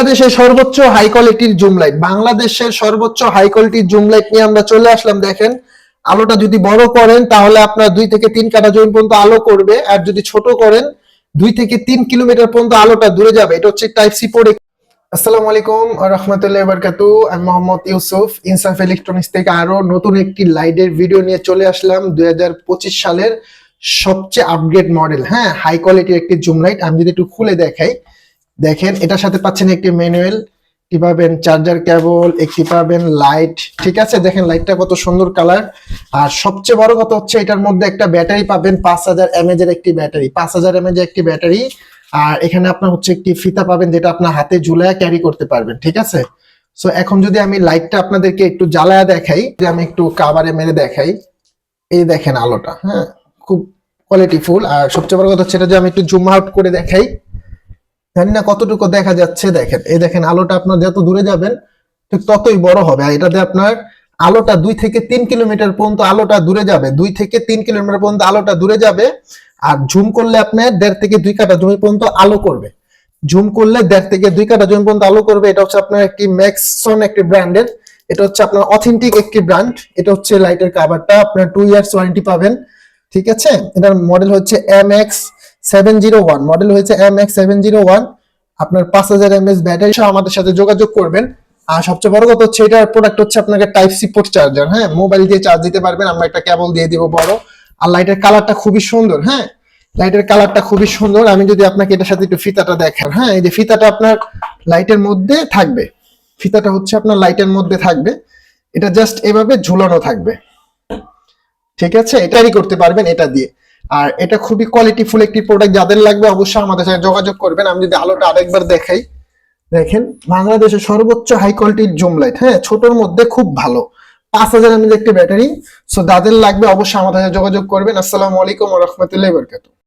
বাংলাদেশের সর্বোচ্চ হাই কোয়ালিটির জুম লাইট বাংলাদেশের সর্বোচ্চ হাই কোয়ালিটির জুম লাইট নিয়ে আমরা চলে আসলাম, দেখেন। আলোটা যদি বড় করেন, তাহলে আপনার দুই থেকে তিন কাটা জমি পর্যন্ত আলো করবে, আর যদি ছোট করেন, দুই থেকে তিন কিলোমিটার পর্যন্ত আলোটা দূরে যাবে। এটা হচ্ছে টাইপ সি পোর্ট আসসালামু আলাইকুম, রহমতুল্লাহ বারকাতু আমি মোহাম্মদ ইউসুফ ইনসাফ ইলেকট্রনিক্স থেকে আরও নতুন একটি লাইটের ভিডিও নিয়ে চলে আসলাম, দুই হাজার পঁচিশ সালের সবচেয়ে আপগ্রেড মডেল হ্যাঁ হাই কোয়ালিটির একটি জুম লাইট আমি যদি একটু খুলে দেখাই দেখেন, এটার সাথে পাচ্ছেন একটি ম্যানুয়াল কি পাবেন চার্জার কেবল, একটি পাবেন লাইট, ঠিক আছে? দেখেন, লাইটটা কত সুন্দর কালার। আর সবচেয়ে বড় কথা হচ্ছে, এটার মধ্যে একটা ব্যাটারি পাবেন, পাঁচ হাজার এমএজ এর একটি ব্যাটারি, পাঁচ হাজার এমএজ এর একটি ব্যাটারি। আর এখানে আপনার হচ্ছে একটি ফিতা পাবেন, যেটা আপনার হাতে ঝুলায় ক্যারি করতে পারবেন, ঠিক আছে? সো এখন যদি আমি লাইটটা আপনাদেরকে একটু জ্বালায়া দেখাই যে আমি একটু কাবারে মেরে দেখাই, এই দেখেন আলোটা হ্যাঁ? খুব কোয়ালিটিফুল আর সবচেয়ে বড় কথা হচ্ছে, এটা যে আমি একটু জুম আউট করে দেখাই জানি না কতটুকু দেখা যাচ্ছে, দেখেন। এই দেখেন, আলোটা আপনার যত দূরে যাবেন, ঠিক ততই বড় হবে। আর এটাতে আপনার আলোটা দুই থেকে তিন কিলোমিটার পর্যন্ত আলোটা দূরে যাবে। দুই থেকে তিন কিলোমিটার পর্যন্ত আলোটা দূরে যাবে। আর জুম করলে আপনার দেড় থেকে দুই কাটা জমি পর্যন্ত আলো করবে। জুম করলে দেড় থেকে দুই কাটা জমি পর্যন্ত আলো করবে। এটা হচ্ছে আপনার একটি ম্যাক্সন একটি ব্র্যান্ডের। এটা হচ্ছে আপনার অথেন্টিক একটি ব্র্যান্ড। এটা হচ্ছে লাইটের কাভারটা আপনার টু ইয়ার্স ওয়ারেন্টি পাবেন। ঠিক আছে? এটার মডেল হচ্ছে M X seven zero one model হয়েছে M X seven zero one আপনার পাঁচ হাজার এমএস ব্যাটারি সহ আমাদের সাথে যোগাযোগ করবেন। আর সবচেয়ে বড় কথা হচ্ছে, এটার প্রোডাক্ট হচ্ছে আপনাকে টাইপ সি পোর্ট চার্জার হ্যাঁ? মোবাইল দিয়ে চার্জ দিতে পারবেন, আমরা একটা কেবল দিয়ে দিব বড়। আর লাইটের কালারটা খুবই সুন্দর হ্যাঁ? লাইটের কালারটা খুবই সুন্দর, আমি যদি আপনাকে এটার সাথে একটু ফিতাটা দেখান হ্যাঁ? এই যে ফিতাটা আপনার লাইটের মধ্যে থাকবে। ফিতাটা হচ্ছে আপনার লাইটের মধ্যে থাকবে। এটা জাস্ট এভাবে ঝুলানো থাকবে। ঠিক আছে? এটারই করতে পারবেন এটা দিয়ে। আর এটা খুবই কোয়ালিটি ফুল একটি প্রোডাক্ট যাদের লাগবে অবশ্যই আমাদের সাথে যোগাযোগ করবেন। আমি যদি আলোটা আরেকবার দেখাই, দেখেন বাংলাদেশের সর্বোচ্চ হাই কোয়ালিটির জুম লাইট হ্যাঁ ছোটর মধ্যে খুব ভালো। পাঁচ হাজার এমএজ একটি ব্যাটারি সো যাদের লাগবে অবশ্যই আমাদের সাথে যোগাযোগ করবেন। আসসালামু আলাইকুম রহমতুল্লাহ বরকাত